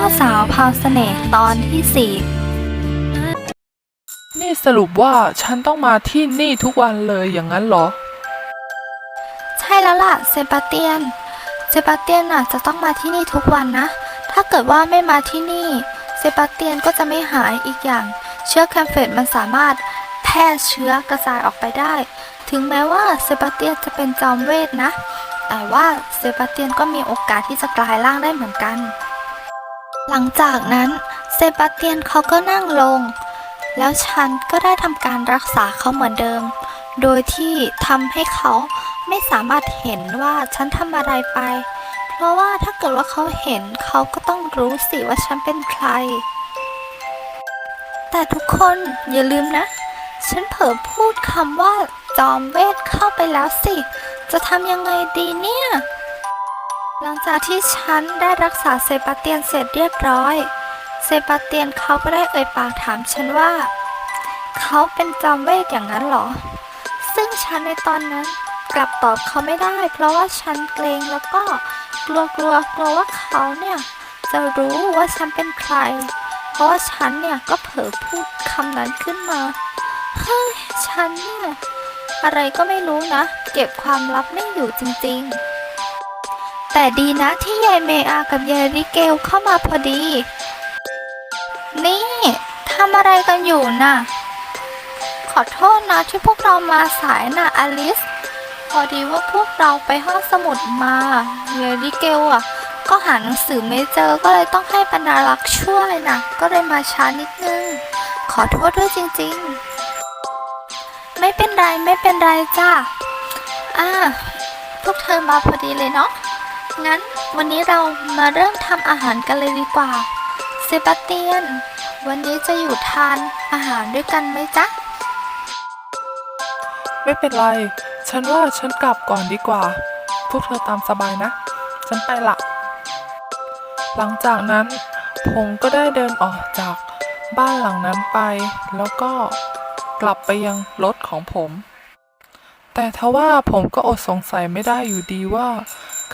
ความเสน่ห์ตอนที่สี่นี่สรุปว่าฉันต้องมาที่นี่ทุกวันเลยอย่างนั้นเหรอ ใช่แล้วล่ะเซบาสเตียน เซบาสเตียนน่ะจะต้องมาที่นี่ทุกวันนะ ถ้าเกิดว่าไม่มาที่นี่ เซบาสเตียนก็จะไม่หายอีกอย่าง เชื้อแคมเฟตมันสามารถแพร่เชื้อกระจายออกไปได้ ถึงแม้ว่าเซบาสเตียนจะเป็นจอมเวทนะ แต่ว่าเซบาสเตียนก็มีโอกาสที่จะกลายร่างได้เหมือนกัน หลังจากนั้นเซบาสเตียนเขาก็นั่งลง แล้วฉันก็ได้ทำการรักษาเขาเหมือนเดิม โดยที่ทำให้เขาไม่สามารถเห็นว่าฉันทำอะไรไป เพราะว่าถ้าเกิดว่าเขาเห็นเขาก็ต้องรู้สิว่าฉันเป็นใคร แต่ทุกคนอย่าลืมนะ ฉันเผลอพูดคำว่าจอมเวทเข้าไปแล้วสิ จะทำยังไงดีเนี่ย หลังจากที่ฉันได้รักษาเซบาเตียนเสร็จเรียบร้อย เซบาเตียนเขาก็ได้เอ่ยปากถามฉันว่า เขาเป็นจอมเวทอย่างนั้นเหรอ ซึ่งฉันในตอนนั้นกลับตอบเขาไม่ได้ เพราะว่าฉันเกรงแล้วก็กลัวกลัวกลัวว่าเขาเนี่ยจะรู้ว่าฉันเป็นใคร เพราะว่าฉันเนี่ยก็เผลอพูดคำนั้นขึ้นมาเฮ้ยฉันเนี่ยอะไรก็ไม่รู้นะ เก็บความลับไม่อยู่จริง ๆ แต่ดีนะที่ยายเมอากับยายริเกลเข้ามาพอดี นี่ทำอะไรกันอยู่น่ะ ขอโทษนะที่พวกเรามาสายนะอลิส พอดีว่าพวกเราไปห้องสมุดมาเยริเกลอะ ก็หาหนังสือไม่เจอก็เลยต้องให้บรรดารักษ์ช่วยนะก็เลยมาช้านิดนึง ขอโทษด้วยจริงๆ ไม่เป็นไรไม่เป็นไรจ้าอ่าพวกเธอมาพอดีเลยเนาะ งั้นวันนี้เรามาเริ่มทำอาหารกันเลยดีกว่า เซบาสเตียน วันนี้จะอยู่ทานอาหารด้วยกันไหมจ๊ะ ไม่เป็นไร ฉันว่าฉันกลับก่อนดีกว่า พวกเธอตามสบายนะ ฉันไปละ หลังจากนั้น ผมก็ได้เดินออกจากบ้านหลังนั้นไป แล้วก็กลับไปยังรถของผม แต่ทว่าผมก็อดสงสัยไม่ได้อยู่ดีว่า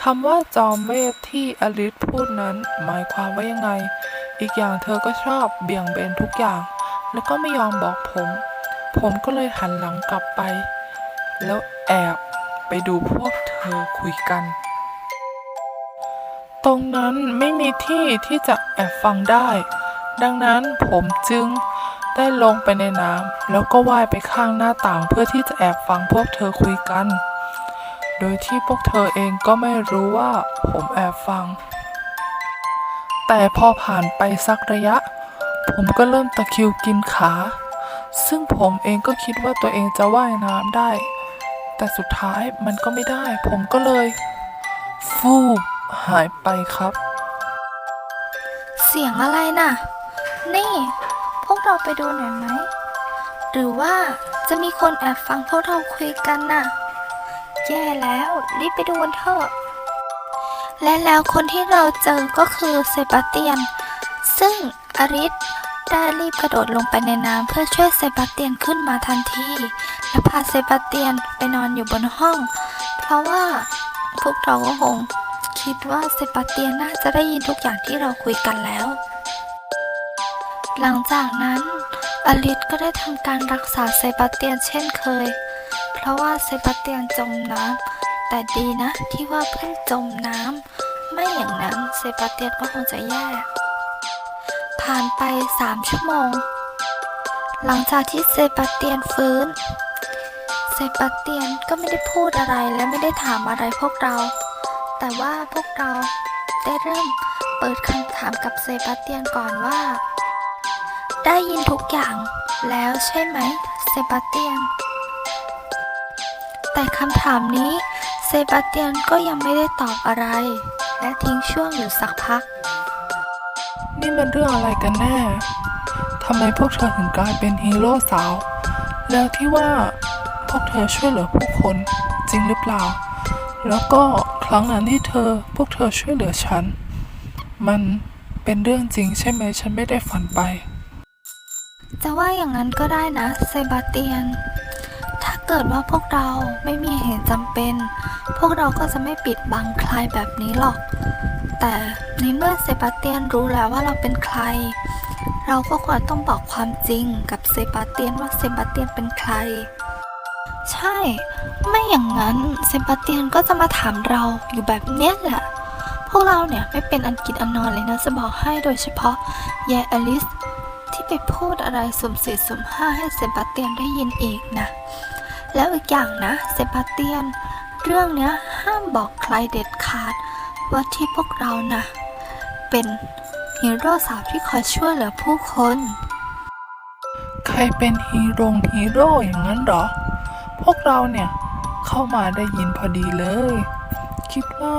คำว่าจอมเวทที่อลิสพูดนั้นหมายความว่ายังไง อีกอย่างเธอก็ชอบเบี่ยงเบนทุกอย่าง แล้วก็ไม่ยอมบอกผม ผมก็เลยหันหลังกลับไป แล้วแอบไปดูพวกเธอคุยกัน ตรงนั้นไม่มีที่ที่จะแอบฟังได้ ดังนั้นผมจึงได้ลงไปในน้ำแล้วก็ว่ายไปข้างหน้าต่างเพื่อที่จะแอบฟังพวกเธอคุยกัน โดยที่พวกเธอเองก็ไม่รู้ว่าผมแอบฟัง แต่พอผ่านไปสักระยะ ผมก็เริ่มตะคิวกินขา ซึ่งผมเองก็คิดว่าตัวเองจะว่ายน้ำได้ แต่สุดท้ายมันก็ไม่ได้ ผมก็เลย ฟูบหายไปครับ เสียงอะไรน่ะ นี่ พวกเราไปดูหน่อยไหม หรือว่าจะมีคนแอบฟังพวกเราคุยกันน่ะ แย่แล้ว รีบไปดูกันเถอะ และแล้วคนที่เราเจอก็คือเซบาสเตียน ซึ่งอริสได้รีบกระโดดลงไปในน้ำเพื่อช่วยเซบาสเตียนขึ้นมาทันที และพาเซบาสเตียนไปนอนอยู่บนห้อง เพราะว่าพวกเราก็คงคิดว่าเซบาสเตียนน่าจะได้ยินทุกอย่างที่เราคุยกันแล้ว หลังจากนั้นอลิสก็ได้ทำการรักษาเซบาสเตียนเช่นเคย เพราะว่าเซบาสเตียนจมน้ำแต่ดีนะที่ว่าเพิ่งจมน้ำไม่อย่างนั้นเซบาสเตียนก็คงจะแย่ผ่านไปสามชั่วโมง หลังจากที่เซบาสเตียนฟื้น เซบาสเตียนก็ไม่ได้พูดอะไรและไม่ได้ถามอะไรพวกเรา แต่ว่าพวกเราได้เริ่มเปิดคำถามกับเซบาสเตียนก่อนว่า ได้ยินทุกอย่างแล้วใช่ไหมเซบาสเตียน แต่คำถามนี้เซบาสเตียนก็ยังไม่ได้ตอบอะไร และทิ้งช่วงอยู่สักพัก นี่มันเรื่องอะไรกันแน่ทำไมพวกเธอถึงกลายเป็นฮีโร่สาว แล้วที่ว่าพวกเธอช่วยเหลือผู้คนจริงหรือเปล่า แล้วก็ครั้งนั้นที่เธอพวกเธอช่วยเหลือฉัน มันเป็นเรื่องจริงใช่ไหมฉันไม่ได้ฝันไป จะว่าอย่างนั้นก็ได้นะเซบาสเตียนถ้า เกิดว่าพวกเราไม่มีเหตุจำเป็น พวกเราก็จะไม่ปิดบังใครแบบนี้หรอก แต่ในเมื่อเซบาสเตียนรู้แล้วว่าเราเป็นใคร เราก็ควรต้องบอกความจริงกับเซบาสเตียนว่าเซบาสเตียนเป็นใคร ใช่ ไม่อย่างนั้นเซบาสเตียนก็จะมาถามเราอยู่แบบเนี้ยแหละ พวกเราเนี่ยไม่เป็นอันกินอันนอนเลยนะจะบอกให้โดยเฉพาะแยอลิสที่ไปพูดอะไรสุ่มสี่สุ่มห้าให้เซบาสเตียนได้ยินอีกนะ แล้วอีกอย่างนะเซบาสเตียน เรื่องเนี้ยห้ามบอกใครเด็ดขาด ว่าที่พวกเรานะเป็นฮีโร่สาวที่คอยช่วยเหลือผู้คน ใครเป็นฮีโร่ฮีโร่อย่างนั้นเหรอ พวกเราเนี่ยเข้ามาได้ยินพอดีเลย คิดว่า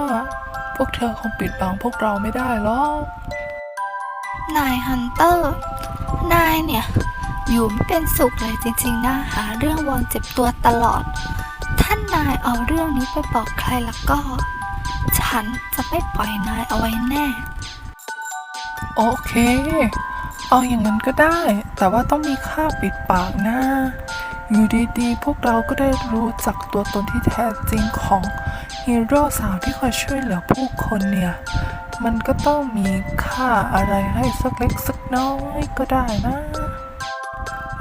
พวกเธอคงปิดบังพวกเราไม่ได้หรอกนายฮันเตอร์ นายเนี่ย อยู่ไม่เป็นสุขเลยจริงๆนะหาเรื่องวนเจ็บตัวตลอด ท่านนายเอาเรื่องนี้ไปบอกใครแล้วก็ ฉันจะไม่ปล่อยนายเอาไว้แน่ โอเค เอาอย่างนั้นก็ได้ แต่ว่าต้องมีค่าปิดปากนะอยู่ดีๆ พวกเราก็ได้รู้จักตัวตนที่แท้จริงของฮีโร่สาวที่คอยช่วยเหลือผู้คนเนี่ย มันก็ต้องมีค่าอะไรให้สักเล็กสักน้อยก็ได้นะ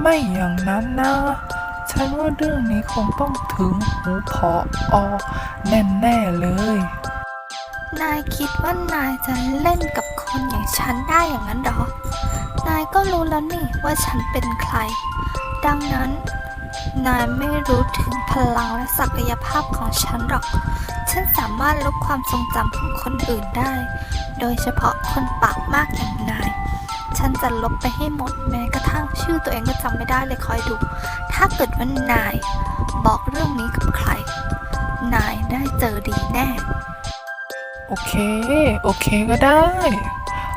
ไม่อย่างนั้นนะ ฉันว่าเรื่องนี้คงต้องถึงหูพออแน่ๆเลย นายคิดว่านายจะเล่นกับคนอย่างฉันได้อย่างนั้นหรอ นายก็รู้แล้วนี่ว่าฉันเป็นใคร ดังนั้น นายไม่รู้ถึงพลังและศักยภาพของฉันหรอก ฉันสามารถลบความทรงจำของคนอื่นได้ โดยเฉพาะคนปากมากอย่างนาย ฉันจะลบไปให้หมด แม้กระทั่งชื่อตัวเองก็จำไม่ได้เลยคอยดู ถ้าเกิดว่านาย บอกเรื่องนี้กับใคร นายได้เจอดีแน่ โอเค โอเคก็ได้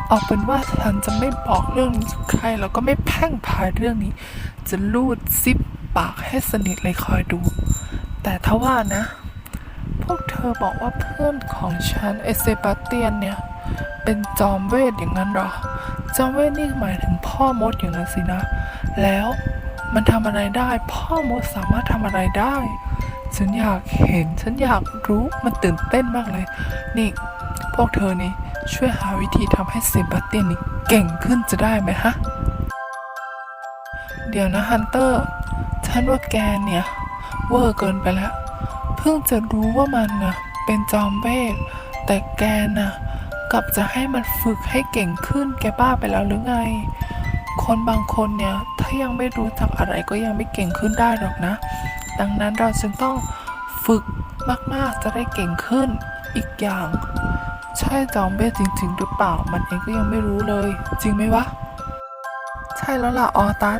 เอาเป็นว่าฉันจะไม่บอกเรื่องนี้กับใคร แล้วก็ไม่แพ่งพายเรื่องนี้ จะลูดซิปปากให้สนิทเลยคอยดู แต่ถ้าว่านะ พวกเธอบอกว่าเพื่อนของฉันไอเซบาเตียนเนี่ย เป็นจอมเวทอย่างนั้นเหรอ จอมเวทนี่หมายถึงพ่อมดอย่างนั้นสินะ แล้วมันทำอะไรได้ พ่อมดสามารถทำอะไรได้ ฉันอยากเห็น ฉันอยากรู้ มันตื่นเต้นมากเลย นี่ พวกเธอนี่ช่วยหาวิธีทำให้เซบาสเตียนนี่เก่งขึ้นจะได้ไหมฮะ เดี๋ยวนะฮันเตอร์ ฉันว่าแกเนี่ย เวอร์เกินไปแล้ว เพิ่งจะรู้ว่ามันนะเป็นจอมเวทแต่แกน่ะ กับจะให้มันฝึกให้เก่งขึ้นแกบ้าไปแล้วหรือไง คนบางคนเนี่ย ถ้ายังไม่รู้จักอะไรก็ยังไม่เก่งขึ้นได้หรอกนะ ดังนั้นเราจึงต้องฝึกมากๆจะได้เก่งขึ้นอีกอย่าง ใช่จอมเวทจริง ๆ หรือเปล่ามันเองก็ยังไม่รู้เลย จริงไหมวะ ใช่แล้วล่ะออตัส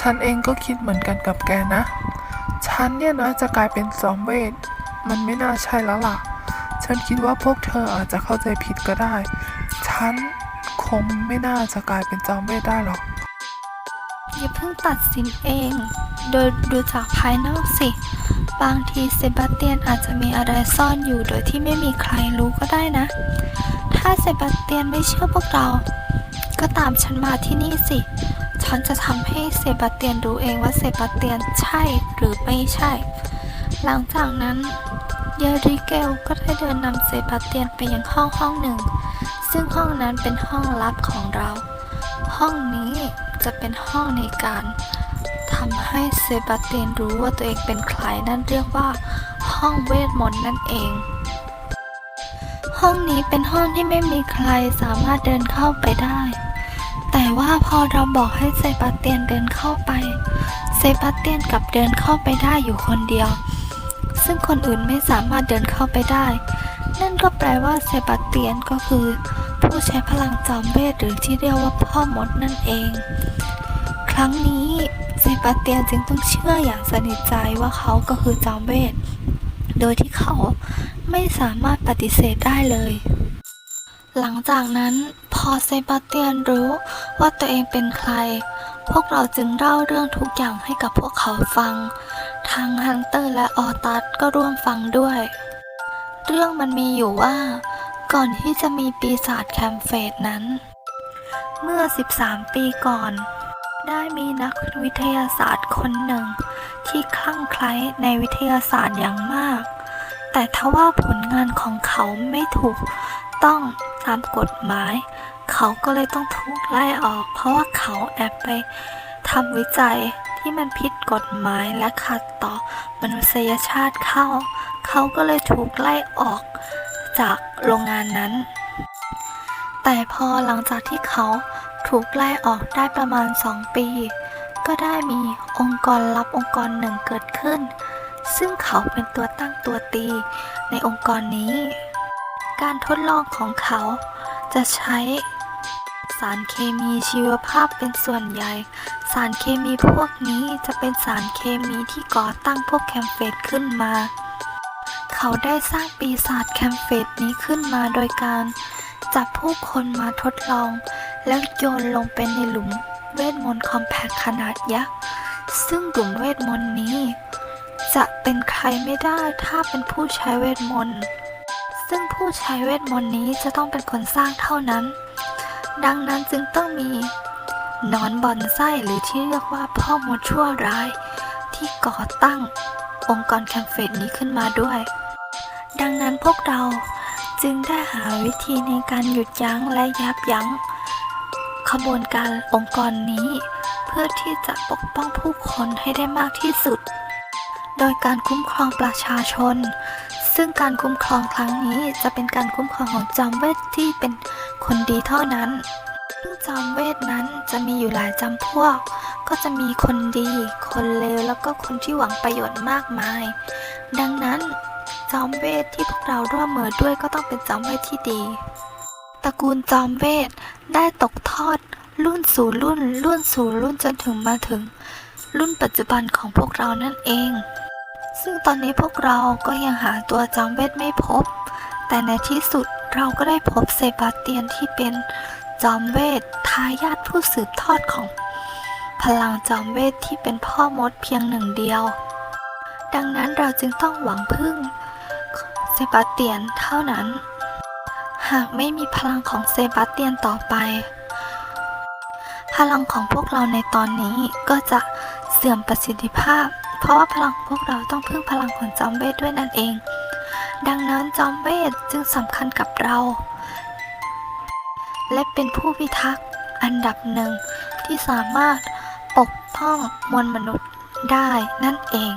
ฉันเองก็คิดเหมือนกันกับแกนะ ฉันเนี่ยนะจะกลายเป็นจอมเวทมันไม่น่าใช่แล้วล่ะ ฉันคิดว่าพวกเธออาจจะเข้าใจผิดก็ได้ ฉันคงไม่น่าจะกลายเป็นจอมเวทได้หรอก อย่าเพิ่งตัดสินเอง โดยดูจากภายนอกสิ บางทีเซบาสเตียนอาจจะมีอะไรซ่อนอยู่โดยที่ไม่มีใครรู้ก็ได้นะ ถ้าเซบาสเตียนไม่เชื่อพวกเรา ก็ตามฉันมาที่นี่สิ ฉันจะทำให้เซบาสเตียนรู้เองว่าเซบาสเตียนใช่หรือไม่ใช่ หลังจากนั้น เยริเกลก็ได้เดินนำเซบาสเตียนไปยังห้องห้องหนึ่ง ซึ่งห้องนั้นเป็นห้องลับของเรา ห้องนี้จะเป็นห้องในการทำให้เซบาสเตียนรู้ว่าตัวเองเป็นใครนั่นเรียกว่าห้องเวทมนต์นั่นเอง ห้องนี้เป็นห้องที่ไม่มีใครสามารถเดินเข้าไปได้ แต่ว่าพอเราบอกให้เซบาสเตียนเดินเข้าไป เซบาสเตียนกลับเดินเข้าไปได้อยู่คนเดียว ซึ่งคนอื่นไม่สามารถเดินเข้าไปได้ นั่นก็แปลว่าเซบาสเตียนก็คือ ผู้ใช้พลังจอมเวทหรือที่เรียกว่าพ่อมดนั่นเอง ครั้งนี้เซบาสเตียนจึงต้องเชื่ออย่างสนิทใจว่าเขาก็คือจอมเวท โดยที่เขาไม่สามารถปฏิเสธได้เลย หลังจากนั้นพอเซบาสเตียนรู้ว่าตัวเองเป็นใคร พวกเราจึงเล่าเรื่องทุกอย่างให้กับพวกเขาฟัง ทางฮันเตอร์และออตัสก็ร่วมฟังด้วย เรื่องมันมีอยู่ว่า ก่อนที่จะมีปีศาจแคมเฟดนั้น เมื่อ 13 ปีก่อน ได้มีนักวิทยาศาสตร์คนหนึ่ง ที่คลั่งไคล้ในวิทยาศาสตร์อย่างมาก แต่ถ้าว่าผลงานของเขาไม่ถูกต้องตามกฎหมาย เขาก็เลยต้องถูกไล่ออก เพราะว่าเขาแอบไปทำวิจัย ที่มันผิดกฎหมายและขัดต่อมนุษยชาติเข้า เขาก็เลยถูกไล่ออกจากโรงงานนั้น แต่พอหลังจากที่เขาถูกไล่ออกได้ประมาณ 2 ปี ก็ได้มีองค์กรลับองค์กรหนึ่งเกิดขึ้น ซึ่งเขาเป็นตัวตั้งตัวตีในองค์กรนี้ การทดลองของเขาจะใช้ สารเคมีชีวภาพเป็นส่วนใหญ่ สารเคมีพวกนี้จะเป็นสารเคมีที่ก่อตั้งพวกแคมเฟตขึ้นมา เขาได้สร้างปีศาจแคมเฟตนี้ขึ้นมาโดยการ จับผู้คนมาทดลอง แล้วโยนลงไปในหลุมเวทมนต์คอมแพคขนาดยักษ์ ซึ่งหลุมเวทมนต์นี้ จะเป็นใครไม่ได้ถ้าเป็นผู้ใช้เวทมนต์ ซึ่งผู้ใช้เวทมนต์นี้จะต้องเป็นคนสร้างเท่านั้น ดังนั้นจึงต้องมีนอนบอนไส้หรือที่เรียกว่าพ่อมดชั่วร้าย ที่ก่อตั้งองค์กรแคมเฟตนี้ขึ้นมาด้วย ดังนั้นพวกเราจึงได้หาวิธีในการหยุดยั้งและยับยั้ง ขบวนการองค์กรนี้ เพื่อที่จะปกป้องผู้คนให้ได้มากที่สุด โดยการคุ้มครองประชาชน ซึ่งการคุ้มครองครั้งนี้จะเป็นการคุ้มครองของจอมเวทที่เป็น คนดีเท่านั้นซึ่งจอมเวทนั้นจะมีอยู่หลายจำพวก ก็จะมีคนดี คนเลวแล้วก็คนที่หวังประโยชน์มากมาย ดังนั้นจอมเวทที่พวกเราร่วมมือด้วยก็ต้องเป็นจอมเวทที่ดีตระกูลจอมเวทได้ตกทอด รุ่นสู่รุ่น รุ่นสู่รุ่นจนถึงมาถึง รุ่นปัจจุบันของพวกเรานั่นเอง ซึ่งตอนนี้พวกเราก็ยังหาตัวจอมเวทไม่พบ แต่ในที่สุด เราก็ได้พบเซบาสเตียนที่เป็นจอมเวททายาทผู้สืบทอดของ พลังจอมเวทที่เป็นพ่อมดเพียงหนึ่งเดียว ดังนั้นเราจึงต้องหวังพึ่งเซบาสเตียนเท่านั้น หากไม่มีพลังของเซบาสเตียนต่อไป พลังของพวกเราในตอนนี้ก็จะเสื่อมประสิทธิภาพ เพราะว่าพลังของพวกเราต้องพึ่งพลังของจอมเวทด้วยนั่นเอง ดังนั้นจอมเวทจึงสำคัญกับเรา และเป็นผู้พิทักษ์อันดับหนึ่งที่สามารถปกป้องมวลมนุษย์ได้นั่นเอง